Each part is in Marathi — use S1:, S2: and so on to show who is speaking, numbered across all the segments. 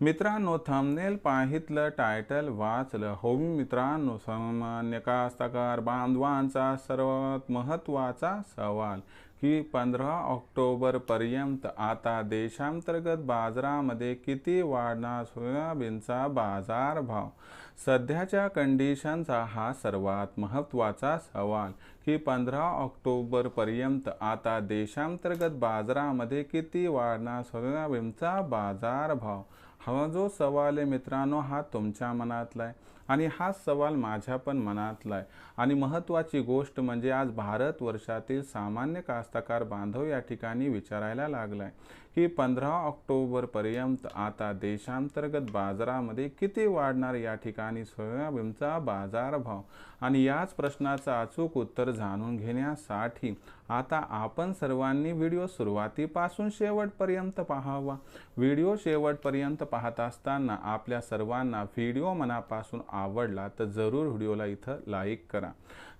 S1: मित्रांनो थंबनेल पाहितलं टायटल वाचलं. हो मित्रांनो सामान्य कास्तकार बांधवांचा सर्वात महत्त्वाचा सवाल की पंधरा ऑक्टोबरपर्यंत आता देशांतर्गत बाजारामध्ये किती वाढणार सोयाबीनचा बाजारभाव? सध्याच्या कंडिशनचा हा सर्वात महत्त्वाचा सवाल की पंधरा ऑक्टोबरपर्यंत आता देशांतर्गत बाजारामध्ये किती वाढणार सोयाबीनचा बाजारभाव? हा जो सवाल आहे मित्रांनो हा तुमच्या मनातला आहे आणि हा सवाल माझ्या पण मनातला आहे आणि महत्त्वाची गोष्ट म्हणजे आज भारत वर्षातील सामान्य कास्तकार बांधव या ठिकाणी विचारायला लागलाय की पंधरा ऑक्टोबरपर्यंत आता देशांतर्गत बाजारामध्ये किती वाढणार या ठिकाणी सोयाबीनचा बाजारभाव? आणि याच प्रश्नाचं अचूक उत्तर जाणून घेण्यासाठी आता आपण सर्वांनी व्हिडिओ सुरुवातीपासून शेवटपर्यंत पाहावा. व्हिडिओ शेवटपर्यंत पाहत असताना आपल्या सर्वांना व्हिडिओ मनापासून आवडला तर जरूर व्हिडिओला इथं लाईक करा.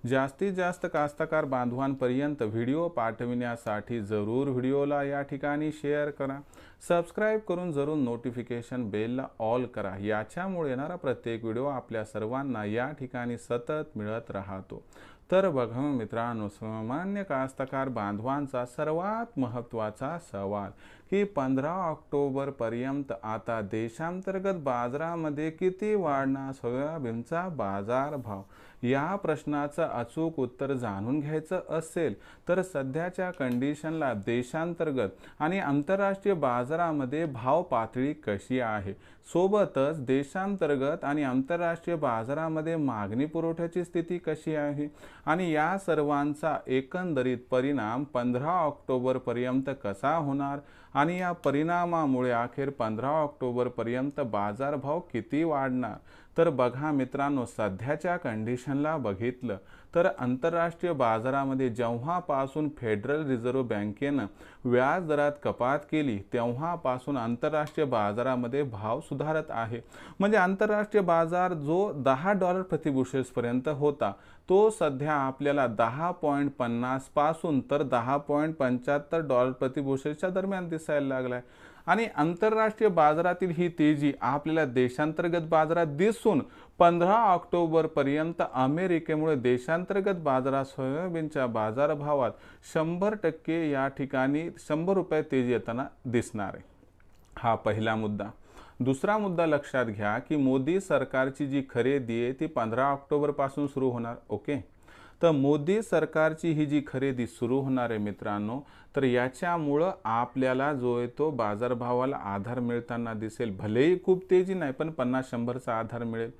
S1: जास्तीत जास्त कास्तकार बांधवांपर्यंत व्हिडिओ पाठविण्यासाठी जरूर व्हिडिओला या ठिकाणी शेअर करा. सबस्क्राईब करून जरूर नोटिफिकेशन बेलला ऑल करा. याच्यामुळे येणारा प्रत्येक व्हिडिओ आपल्या सर्वांना या ठिकाणी सतत मिळत राहतो. तर बघा मित्रांनो सामान्य कास्तकार बांधवांचा सर्वात महत्त्वाचा सवाल की पंधरा ऑक्टोबरपर्यंत आता देशांतर्गत बाजारामध्ये किती वाढणार? सोयाबीनचा बाजारभाव या प्रश्नाचं अचूक उत्तर जाणून घ्यायचं असेल तर सध्याच्या कंडिशनला देशांतर्गत आणि आंतरराष्ट्रीय बाजारामध्ये भाव पातळी कशी आहे? सोबतच देशांतर्गत आणि आंतरराष्ट्रीय बाजारामध्ये मागणी पुरवठ्याची स्थिती कशी आहे? आणि या सर्वांचा एकंदरीत परिणाम पंधरा ऑक्टोबरपर्यंत कसा होणार? आणि या परिणामामुळे अखेर पंधरा ऑक्टोबरपर्यंत बाजारभाव किती वाढणार? तर बघा मित्रांनो सध्याच्या कंडिशनला बघितलं तर आंतरराष्ट्रीय बाजारामध्ये जेव्हापासून फेडरल रिझर्व्ह बँकेनं व्याज दरात कपात केली तेव्हापासून आंतरराष्ट्रीय बाजारामध्ये भाव सुधारत आहे. म्हणजे आंतरराष्ट्रीय बाजार जो दहा डॉलर प्रतिबुशेसपर्यंत होता तो सध्या आपल्याला दहा पॉईंट पन्नासपासून तर दहा पॉईंट पंच्याहत्तर डॉलर प्रतिबुशेसच्या दरम्यान दिसायला लागला आहे आणि आंतरराष्ट्रीय बाजारातील ही तेजी आपल्याला देशांतर्गत बाजारात दिसून पंधरा ऑक्टोबरपर्यंत अमेरिकेमुळे देशांतर्गत बाजारात सोयाबीनच्या बाजारभावात शंभर टक्के या ठिकाणी शंभर रुपये तेजी येताना दिसणार आहे. हा पहिला मुद्दा. दुसरा मुद्दा लक्षात घ्या की मोदी सरकारची जी खरेदी आहे ती पंधरा ऑक्टोबरपासून सुरू होणार ओके? तर मोदी सरकारची ही जी खरेदी सुरू होणार आहे मित्रांनो तर याच्यामुळं आपल्याला जो आहे तो बाजारभावाला आधार मिळताना दिसेल. भलेही खूप तेजी नाही पण पन्नास शंभरचा आधार मिळेल.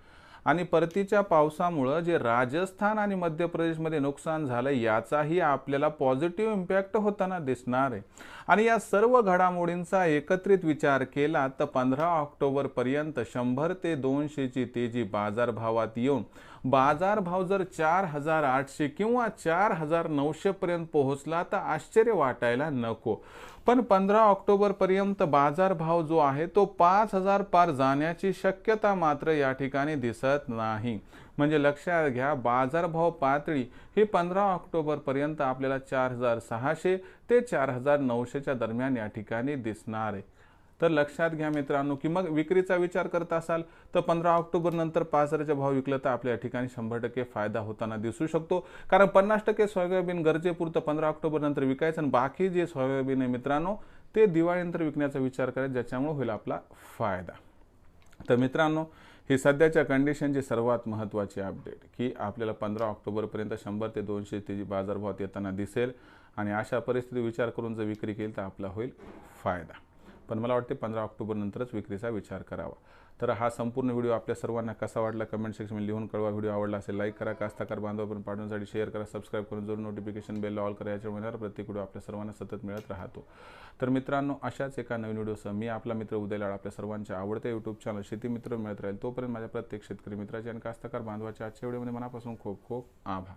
S1: आणि परतीच्या पावसामुळं जे राजस्थान आणि मध्य प्रदेशमध्ये नुकसान झालं याचाही आपल्याला पॉझिटिव्ह इम्पॅक्ट होताना दिसणार आहे. आणि या सर्व घडामोडींचा एकत्रित विचार केला तर पंधरा ऑक्टोबरपर्यंत शंभर ते दोनशेची तेजी बाजारभावात येऊन बाजारभाव जर चार हजार आठशे किंवा चार हजार नऊशेपर्यंत पोहोचला तर आश्चर्य वाटायला नको. पण पंधरा ऑक्टोबरपर्यंत बाजारभाव जो आहे तो पाच हजार पार जाण्याची शक्यता मात्र या ठिकाणी दिसत नाही. म्हणजे लक्षात घ्या बाजारभाव पातळी ही पंधरा ऑक्टोबरपर्यंत आपल्याला चार हजार सहाशे ते चार हजार नऊशेच्या दरम्यान या ठिकाणी दिसणार आहे. तर लक्षात घ्या मित्रांनो की मग विक्रीचा विचार करत असाल तर पंधरा ऑक्टोबर नंतर पाच हजाराच्या भाव विकलं तर आपल्या ठिकाणी शंभर टक्के फायदा होताना दिसू शकतो. कारण पन्नास टक्के सोयाबीन गरजेपुरतं पंधरा ऑक्टोबर नंतर विकायचं आणि बाकी जे सोयाबीन आहे मित्रांनो ते दिवाळीनंतर विकण्याचा विचार करायचा ज्याच्यामुळे होईल आपला फायदा. तर मित्रांनो ही सध्याच्या कंडिशनची सर्वात महत्त्वाची अपडेट की आपल्याला पंधरा ऑक्टोबरपर्यंत शंभर ते दोनशे तेजी बाजारभावात येताना दिसेल आणि अशा परिस्थिती विचार करून जर विक्री केली तर आपला होईल फायदा. पण मला वाटते पंधरा ऑक्टोबरनंतरच विक्रीचा विचार करावा. तर हा संपूर्ण व्हिडिओ आपल्या सर्वांना कसा वाटला कमेंट सेक्शनमध्ये लिहून कळवा. व्हिडिओ आवडला असेल लाईक करा. कास्ताकार बांधवापर्यंत पाठवण्यासाठी शेअर करा. सबस्क्राईब करून जरूर नोटिफिकेशन बेल ऑल करा. याच्यामुळे प्रत्येक व्हिडिओ आपल्या सर्वांना सतत मिळत राहतो. तर मित्रांनो अशाच एका नवीन व्हिडिओसह मी आपला मित्र उदय लाड आपल्या सर्वांच्या आवडत्या यूट्यूब चॅनल शेती मित्र मिळत राहील. तोपर्यंत माझ्या प्रत्येक शेतकरी मित्राचे आणि कास्ताकार बांधवाच्या आजच्या व्हिडिओमध्ये मनापासून खूप खूप आभार.